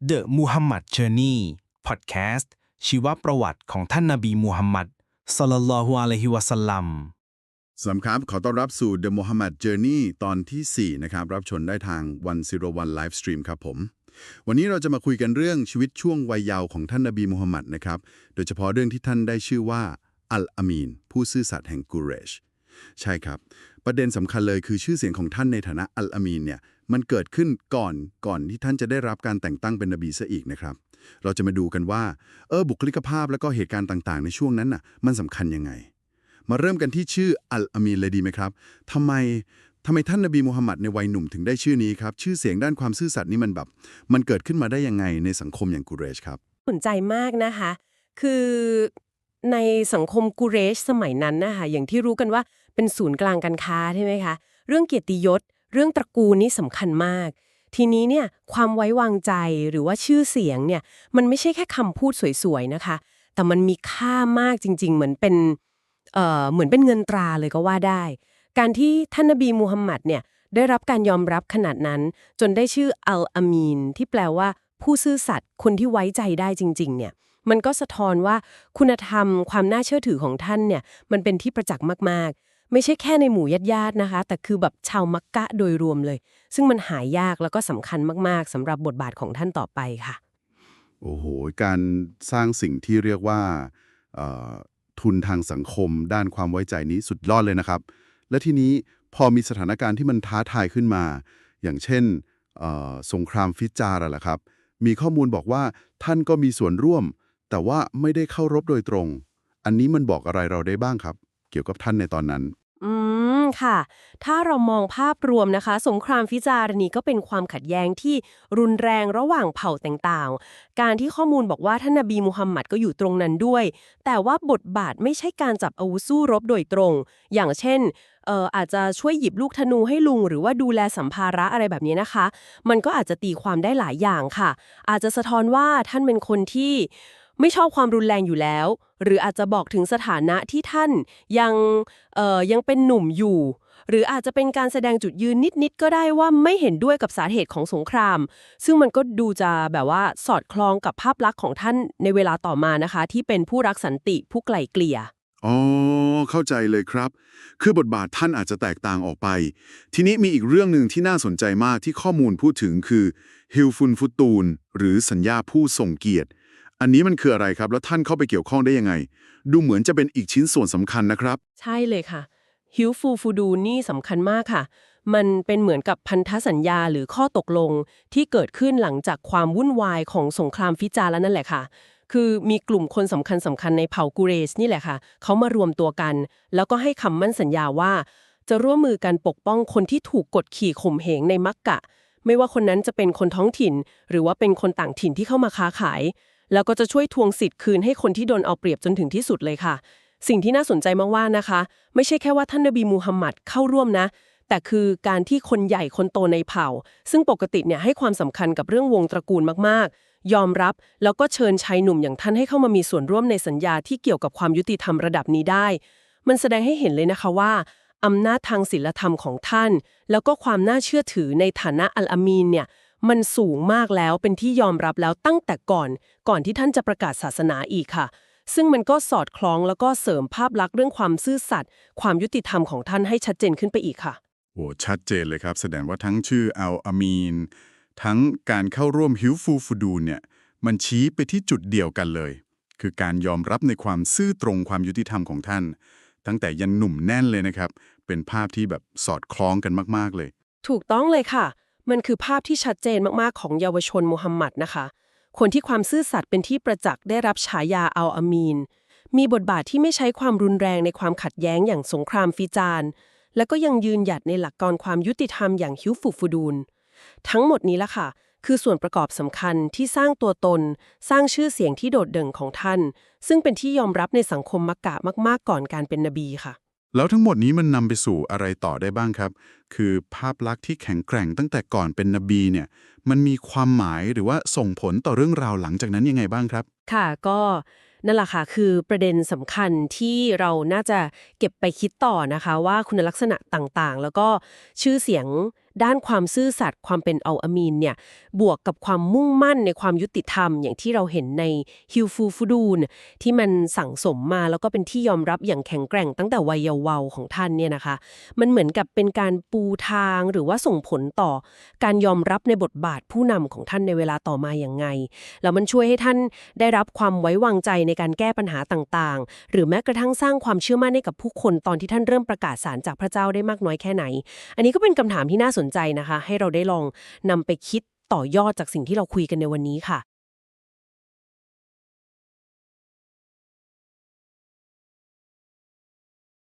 The Muhammad Journey Podcast ชีวประวัติของท่านนบีมูฮัมมัดศ็อลลัลลอฮุอะลัยฮิวะสัลลัมสวัสดีครับ ขอต้อนรับสู่ The Muhammad Journey ตอนที่ 4 นะครับ รับชมได้ทาง101 Live Stream ครับผม วันนี้เราจะมาคุยกันเรื่องชีวิตช่วงวัยเยาว์ของท่านนบีมูฮัมมัดนะครับ โดยเฉพาะเรื่องที่ท่านได้ชื่อว่าอัลอามีน ผู้ซื่อสัตย์แห่งกุเรช ใช่ครับ ประเด็นสำคัญเลยคือชื่อเสียงของท่านในฐานะอัลอามีนเนี่ย มันเกิดขึ้นก่อนก่อนที่ท่านจะได้รับการแต่งตั้งเป็นนบีซะอีกนะครับ เราจะมาดูกันว่า เออบุคลิกภาพแล้วก็เหตุการณ์ต่างๆ ในช่วงนั้นน่ะ มันสำคัญยังไง มาเริ่มกันที่ชื่ออัลอามีนเลยดีไหมครับทำไมทำไมท่านนบีมูฮัมหมัดในวัยหนุ่มถึงได้ชื่อนี้ครับ ชื่อเสียงด้านความซื่อสัตย์นี่มันแบบ มันเกิดขึ้นมาได้ยังไงในสังคมอย่างกุเรชครับสนใจมากนะคะ คือในสังคมกุเรชสมัยนั้นนะคะอย่างที่รู้กันว่าเป็นศูนย์กลางการค้าใช่ไหมคะ เรื่องเกียรติยศ เรื่องตระกูลนี่สำคัญมาก ทีนี้เนี่ยความไว้วางใจหรือว่าชื่อเสียงเนี่ยมันไม่ใช่แค่คำพูดสวยๆนะคะ แต่มันมีค่ามากจริง ๆ เหมือนเป็นเอ่อเหมือนเป็นเงินตราเลยก็ว่าได้ การที่ท่านนบีมูฮัมหมัดเนี่ยได้รับการยอมรับขนาดนั้น จนได้ชื่ออัลอามีนที่แปลว่าผู้ซื่อสัตย์คนที่ไว้ใจได้จริง ๆ เนี่ย มันก็สะท้อนว่าคุณธรรมความน่าเชื่อถือของท่านเนี่ย มันเป็นที่ประจักษ์มาก ๆ ไม่ใช่แค่ในหมู่ญาติๆนะคะ แต่คือแบบชาวมักกะโดยรวมเลย ซึ่งมันหายากแล้วก็สำคัญมากๆสำหรับบทบาทของท่านต่อไปค่ะ โอ้โห การสร้างสิ่งที่เรียกว่าทุนทางสังคม ด้านความไว้ใจนี้สุดยอดเลยนะครับ และทีนี้พอมีสถานการณ์ที่มันท้าทายขึ้นมา อย่างเช่นสงครามฟิจาร์อะแหละครับ มีข้อมูลบอกว่าท่านก็มีส่วนร่วม แต่ว่าไม่ได้เข้ารบโดยตรง อันนี้มันบอกอะไรเราได้บ้างครับ เกี่ยวกับท่านในตอนนั้น ค่ะ ถ้าเรามองภาพรวมนะคะ สงครามฟิจารณีก็เป็นความขัดแย้งที่รุนแรงระหว่างเผ่าต่างๆ การที่ข้อมูลบอกว่าท่านนบีมูฮัมหมัดก็อยู่ตรงนั้นด้วย แต่ว่าบทบาทไม่ใช่การจับอาวุธสู้รบโดยตรง อย่างเช่นเอ่ออาจจะช่วยหยิบลูกธนูให้ลุง หรือว่าดูแลสัมภาระอะไรแบบนี้นะคะ มันก็อาจจะตีความได้หลายอย่างค่ะ อาจจะสะท้อนว่าท่านเป็นคนที่ ไม่ชอบความรุนแรงอยู่แล้ว หรืออาจจะบอกถึงสถานะที่ท่านยังเอ่อยังเป็นหนุ่มอยู่ หรืออาจจะเป็นการแสดงจุดยืนนิดๆก็ได้ว่าไม่เห็นด้วยกับสาเหตุของสงคราม ซึ่งมันก็ดูจะแบบว่าสอดคล้องกับภาพลักษณ์ของท่านในเวลาต่อมานะคะ ที่เป็นผู้รักสันติผู้ไกล่เกลี่ยอ๋อเข้าใจเลยครับ คือบทบาทท่านอาจจะแตกต่างออกไป ทีนี้มีอีกเรื่องหนึ่งที่น่าสนใจมากที่ข้อมูลพูดถึงคือฮิลฟุนฟุตูนหรือสัญญาผู้ทรงเกียรติ อันนี้มันคืออะไรครับ แล้วท่านเข้าไปเกี่ยวข้องได้ยังไง ดูเหมือนจะเป็นอีกชิ้นส่วนสำคัญนะครับ ใช่เลยค่ะ ฮิวฟูฟูดูนี่สำคัญมากค่ะ มันเป็นเหมือนกับพันธสัญญาหรือข้อตกลงที่เกิดขึ้นหลังจากความวุ่นวายของสงครามฟิจาร์แล้วนั่นแหละค่ะ คือมีกลุ่มคนสำคัญสำคัญในเผ่ากูเรสนี่แหละค่ะ เขามารวมตัวกัน แล้วก็ให้คำมั่นสัญญาว่า จะร่วมมือกันปกป้องคนที่ถูกกดขี่ข่มเหงในมักกะ ไม่ว่าคนนั้นจะเป็นคนท้องถิ่น หรือว่าเป็นคนต่างถิ่นที่เข้ามาค้าขาย แล้วก็จะช่วยทวงสิทธิ์คืนให้คนที่โดนเอาเปรียบจนถึงที่สุดเลยค่ะ สิ่งที่น่าสนใจมากว่านะคะ ไม่ใช่แค่ว่าท่านนบีมูฮัมหมัดเข้าร่วมนะ แต่คือการที่คนใหญ่คนโตในเผ่า ซึ่งปกติเนี่ยให้ความสำคัญกับเรื่องวงตระกูลมากๆ ยอมรับแล้วก็เชิญชายหนุ่มอย่างท่านให้เข้ามามีส่วนร่วมในสัญญาที่เกี่ยวกับความยุติธรรมระดับนี้ได้ มันแสดงให้เห็นเลยนะคะว่าอำนาจทางศีลธรรมของท่าน แล้วก็ความน่าเชื่อถือในฐานะอัลอามีนเนี่ย มันสูงมากแล้วเป็นที่ยอมรับแล้วตั้งแต่ก่อน ก่อนที่ท่านจะประกาศศาสนาอีกค่ะ ซึ่งมันก็สอดคล้องแล้วก็เสริมภาพลักษณ์เรื่องความซื่อสัตย์ความยุติธรรมของท่านให้ชัดเจนขึ้นไปอีกค่ะโอ้ชัดเจนเลยครับ แสดงว่าทั้งชื่ออัลอามีนทั้งการเข้าร่วมฮิวฟูฟูดูเนี่ยมันชี้ไปที่จุดเดียวกันเลย คือการยอมรับในความซื่อตรงความยุติธรรมของท่าน ตั้งแต่ยันหนุ่มแน่นเลยนะครับ เป็นภาพที่แบบสอดคล้องกันมาก ๆ เลย ถูกต้องเลยค่ะ มันคือภาพที่ชัดเจนมากๆของเยาวชนมูฮัมหมัดนะคะ คนที่ความซื่อสัตย์เป็นที่ประจักษ์ได้รับฉายาอัลอามีน มีบทบาทที่ไม่ใช้ความรุนแรงในความขัดแย้งอย่างสงครามฟิจารและก็ยังยืนหยัดในหลักการความยุติธรรมอย่างฮิวฟูฟูดูน ทั้งหมดนี้ละค่ะ คือส่วนประกอบสำคัญที่สร้างตัวตน สร้างชื่อเสียงที่โดดเด่นของท่าน ซึ่งเป็นที่ยอมรับในสังคมมักกะมาก ๆ ก่อนการเป็นนบีค่ะ แล้วทั้งหมดนี้มันนำไปสู่อะไรต่อได้บ้างครับ คือภาพลักษณ์ที่แข็งแกร่งตั้งแต่ก่อนเป็นนบีเนี่ย มันมีความหมายหรือว่าส่งผลต่อเรื่องราวหลังจากนั้นยังไงบ้างครับ ค่ะก็นั่นแหละค่ะคือประเด็นสำคัญที่เราน่าจะเก็บไปคิดต่อนะคะ ว่าคุณลักษณะต่างๆ แล้วก็ชื่อเสียง ด้านความซื่อสัตย์ความเป็นเอาอามีนเนี่ยบวกกับความมุ่งมั่นในความยุติธรรม อย่างที่เราเห็นในฮิวฟูฟูดูนที่มันสั่งสมมาแล้วก็เป็นที่ยอมรับอย่างแข็งแกร่งตั้งแต่วัยเยาว์วัยของท่านเนี่ยนะคะ มันเหมือนกับเป็นการปูทางหรือว่าส่งผลต่อ การยอมรับในบทบาทผู้นำของท่านในเวลาต่อมาอย่างไงแล้วมันช่วยให้ท่านได้รับความไว้วางใจในการแก้ปัญหาต่างๆ หรือแม้กระทั่งสร้างความเชื่อมั่นให้กับผู้คนตอนที่ท่านเริ่มประกาศสารจากพระเจ้าได้มากน้อยแค่ไหน อันนี้ก็เป็นคำถามที่น่าสนใจนะคะ ให้เราได้ลองนำไปคิดต่อยอดจากสิ่งที่เราคุยกันในวันนี้ค่ะ